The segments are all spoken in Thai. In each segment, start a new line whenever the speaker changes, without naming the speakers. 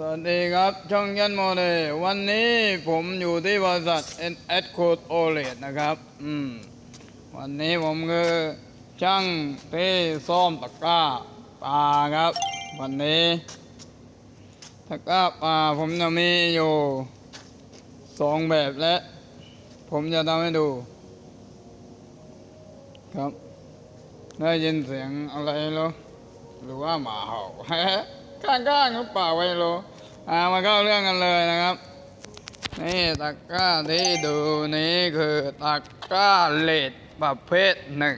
สวัสดีครับ ช่องยันโมเดลวันนี้ผมอยู่ที่บริษัท NS Code OLED นะครับ อืม วันนี้ผมคือช่างที่ซ่อมตะกร้าปลาครับ วันนี้ ตะกร้าปลาผมจะมีอยู่สองแบบและ ผมจะทำให้ดู ครับ ได้ยินเสียงอะไรหรอหรือว่าหมาเห่า ข้างๆหรือเปล่าไม่รู้อ่ามาเข้าเรื่องกันเลยนะครับ นี่ตะกร้าที่ดูนี้คือตะกร้าเลดประเภทหนึ่ง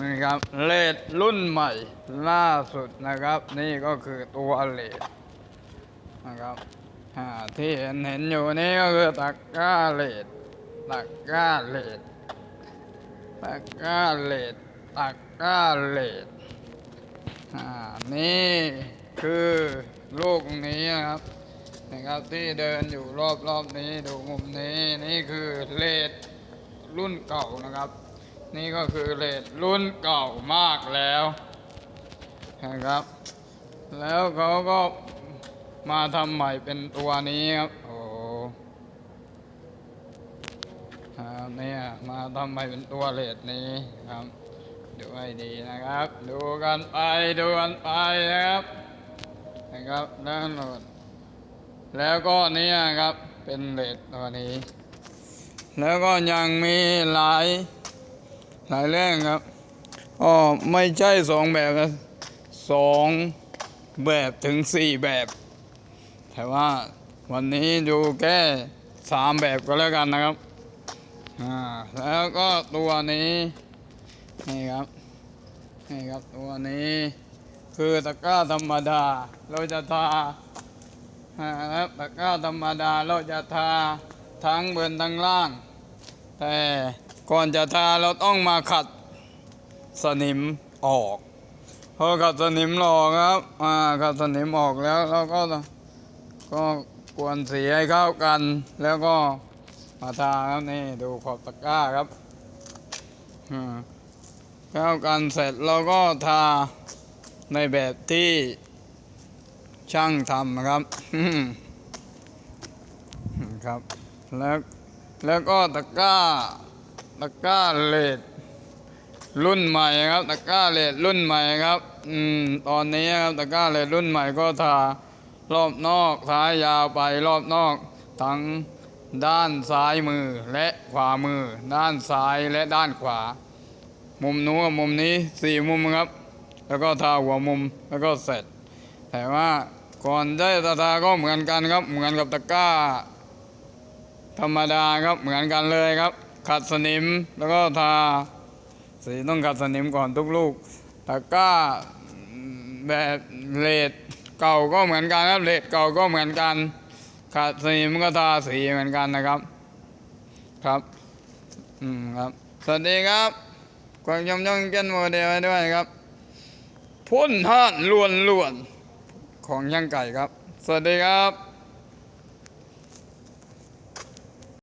นี่ครับเลดรุ่นใหม่ล่าสุดนะครับ นี่ก็คือตัวเลดนะครับที่เห็นเห็นอยู่นี่ก็คือตะกร้าเลดตะกร้าเลดตะกร้าเลดตะกร้าเลด อ่านี่คือลูกนี้นะครับนะครับที่เดินอยู่รอบรอบๆนี้ดูมุมนี้นี่คือเลดรุ่นเก่านะครับ นี่ก็คือเลดรุ่นเก่ามากแล้วนะครับ แล้วเขาก็มาทำใหม่เป็นตัวนี้ครับโอ้ครับเนี่ยมาทำใหม่เป็นตัวเลดนี้ครับ ดูให้ดีนะครับ ดูกันไปดูกันไปนะครับนะครับด้านโน้นแล้วก็เนี่ยครับเป็นเลดตัวนี้ แล้วก็ยังมีหลายหลายเรื่องครับอ๋อไม่ใช่สองแบบนะสองแบบถึงสี่แบบ แต่ว่าวันนี้ดูแค่สามแบบก็แล้วกันนะครับอ่าแล้วก็ตัวนี้ นี่ครับนี่ครับตัวนี้คือตะกร้าธรรมดา เราจะทาครับตะกร้าธรรมดาเราจะทาทั้งบนทั้งล่าง แต่ก่อนจะทาเราต้องมาขัดสนิมออกพอขัดสนิมออกครับอ่าขัดสนิมออกแล้วเราก็ก็กวนสีให้เข้ากัน แล้วก็มาทาครับนี่ดูขอบตะกร้าครับอ่า เข้ากันเสร็จเราก็ทาในแบบที่ช่างทำนะครับครับ แล้วแล้วก็ตะกร้าตะกร้าเลดรุ่นใหม่ครับตะกร้าเลดรุ่นใหม่ครับอืมตอนนี้ครับตะกร้าเลดรุ่นใหม่ก็ทารอบนอกท้ายยาวไปรอบนอกทั้งด้านซ้ายมือและขวามือ ด้านซ้ายและด้านขวา มุมนู้นกับมุมนี้สี่มุมครับ แล้วก็ทาหัวมุมแล้วก็เสร็จ แต่ว่าก่อนได้ตาทาก็เหมือนกันครับ เหมือนกับตะกร้า ธรรมดาครับเหมือนกันเลยครับ ขัดสนิมแล้วก็ทาสีต้องขัดสนิมก่อนทุกลูกตะกร้าแบบเลดเก่าก็เหมือนกันครับเลดเก่าก็เหมือนกันขัดสนิมก็ทาสีเหมือนกันนะครับ ครับ อืมครับ สวัสดีครับ กวางยำย่องเกนโมเดลไว้ด้วยครับพ่นห่านล้วนล้วนของย่างไก่ครับ สวัสดีครับ